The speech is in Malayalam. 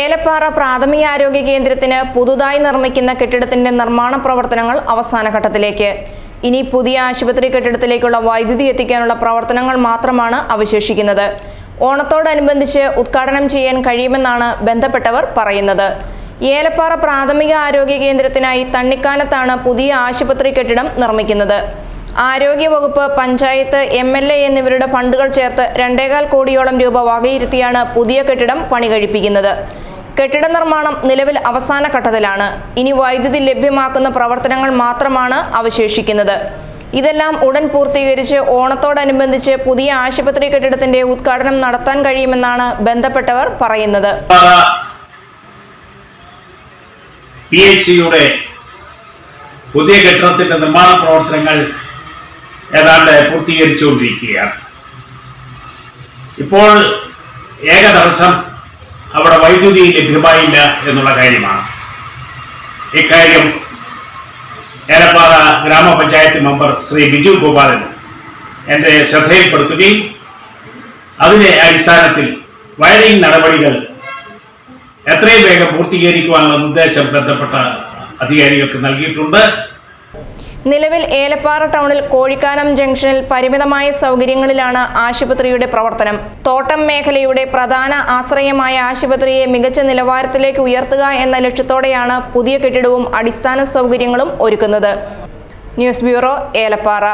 ഏലപ്പാറ പ്രാഥമികാരോഗ്യ കേന്ദ്രത്തിന് പുതുതായി നിർമ്മിക്കുന്ന കെട്ടിടത്തിന്റെ നിർമ്മാണ പ്രവർത്തനങ്ങൾ അവസാന ഘട്ടത്തിലേക്ക്. ഇനി പുതിയ ആശുപത്രി കെട്ടിടത്തിലേക്കുള്ള വൈദ്യുതി എത്തിക്കാനുള്ള പ്രവർത്തനങ്ങൾ മാത്രമാണ് അവശേഷിക്കുന്നത്. ഓണത്തോടനുബന്ധിച്ച് ഉദ്ഘാടനം ചെയ്യാൻ കഴിയുമെന്നാണ് ബന്ധപ്പെട്ടവർ പറയുന്നത്. ഏലപ്പാറ പ്രാഥമിക ആരോഗ്യ കേന്ദ്രത്തിനായി തണ്ണിക്കാനത്താണ് പുതിയ ആശുപത്രി കെട്ടിടം നിർമ്മിക്കുന്നത്. ആരോഗ്യവകുപ്പ് പഞ്ചായത്ത് എം എൽ എ എന്നിവരുടെ ഫണ്ടുകൾ ചേർത്ത് രണ്ടേകാൽ കോടിയോളം രൂപ വകയിരുത്തിയാണ് പുതിയ കെട്ടിടം പണി കഴിപ്പിക്കുന്നത്. കെട്ടിട നിർമ്മാണം നിലവിൽ അവസാന ഘട്ടത്തിലാണ്. ഇനി വൈദ്യുതി ലഭ്യമാക്കുന്ന പ്രവർത്തനങ്ങൾ മാത്രമാണ് അവശേഷിക്കുന്നത്. ഇതെല്ലാം ഉടൻ പൂർത്തീകരിച്ച് ഓണത്തോടനുബന്ധിച്ച് പുതിയ ആശുപത്രി കെട്ടിടത്തിന്റെ ഉദ്ഘാടനം നടത്താൻ കഴിയുമെന്നാണ് ബന്ധപ്പെട്ടവർ പറയുന്നത്. പുതിയ കെട്ടിടത്തിന്റെ നിർമ്മാണ പ്രവർത്തനങ്ങൾ ഏതാണ്ട് പൂർത്തീകരിച്ചുകൊണ്ടിരിക്കുകയാണ്. ഇപ്പോൾ ഏക തടസ്സം അവിടെ വൈദ്യുതി ലഭ്യമായില്ല എന്നുള്ള കാര്യമാണ്. ഇക്കാര്യം ഏലപ്പാറ ഗ്രാമപഞ്ചായത്ത് മെമ്പർ ശ്രീ ബിജു ഗോപാലൻ എന്റെ ശ്രദ്ധയിൽപ്പെടുത്തുകയും അതിന്റെ അടിസ്ഥാനത്തിൽ വയറിംഗ് നടപടികൾ എത്രയും വേഗം പൂർത്തീകരിക്കുവാനുള്ള നിർദ്ദേശം ബന്ധപ്പെട്ട അധികാരികൾക്ക് നൽകിയിട്ടുണ്ട്. നിലവിൽ ഏലപ്പാറ ടൗണിൽ കോഴിക്കാനം ജംഗ്ഷനിൽ പരിമിതമായ സൗകര്യങ്ങളിലാണ് ആശുപത്രിയുടെ പ്രവർത്തനം. തോട്ടം മേഖലയുടെ പ്രധാന ആശ്രയമായ ആശുപത്രിയെ മികച്ച നിലവാരത്തിലേക്ക് ഉയർത്തുക എന്ന ലക്ഷ്യത്തോടെയാണ് പുതിയ കെട്ടിടവും അടിസ്ഥാന സൗകര്യങ്ങളും ഒരുക്കുന്നത്. News bureau Elappara.